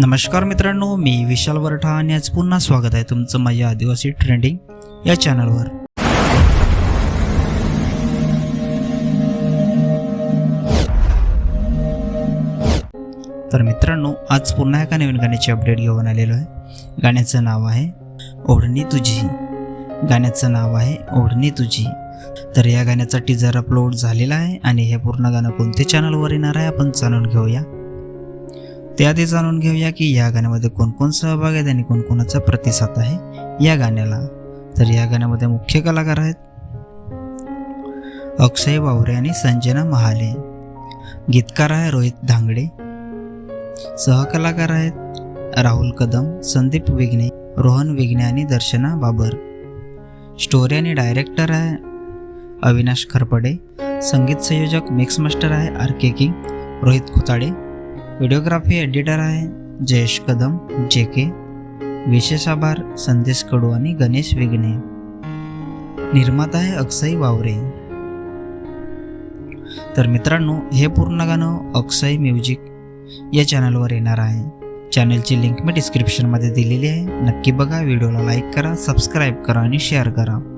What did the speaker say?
नमस्कार मित्रांनो मी विशाल वरठा आणि आज पुन्हा स्वागत आहे तुमचं माझ्या आदिवासी ट्रेंडिंग या चॅनलवर तर मित्रांनो आज पुन्हा एका नवीन गाण्याची अपडेट घेऊन आलेलो आहे. गाण्याचं नाव आहे ओढणी तुझी. गाण्याचं नाव आहे ओढणी तुझी. तर या गाण्याचा टीजर अपलोड झालेला आहे आणि हे पूर्ण गाणं कोणत्या चॅनलवर येणार आहे आपण जाणून घेऊया. त्याआधी जाणून घेऊया की या गाण्यामध्ये कोण कोण सहभाग आहेत आणि कोणकोणाचा प्रतिसाद आहे या गाण्याला. तर या गाण्यामध्ये मुख्य कलाकार आहेत अक्षय वावरे आणि संजना महाले. गीतकार आहे रोहित धांगडे. सहकलाकार आहेत राहुल कदम संदीप विघ्ने रोहन विघ्ने आणि दर्शना बाबर. स्टोरी आणि डायरेक्टर आहे अविनाश खरपडे. संगीत संयोजक मिक्स मास्टर आहे R K King Rohit Khutade videography editor आहे जयेश कदम जे के विशेष आभार संदेश कडू आणि गणेश विघ्ने. निर्माता आहे अक्षय वावरे. तर मित्रांनो हे पूर्ण गाणं अक्षय म्युझिक या चॅनलवर येणार आहे. चॅनलची लिंक मी डिस्क्रिप्शनमध्ये दिलेली आहे. नक्की बघा व्हिडिओला लाईक करा सबस्क्राईब करा आणि शेअर करा.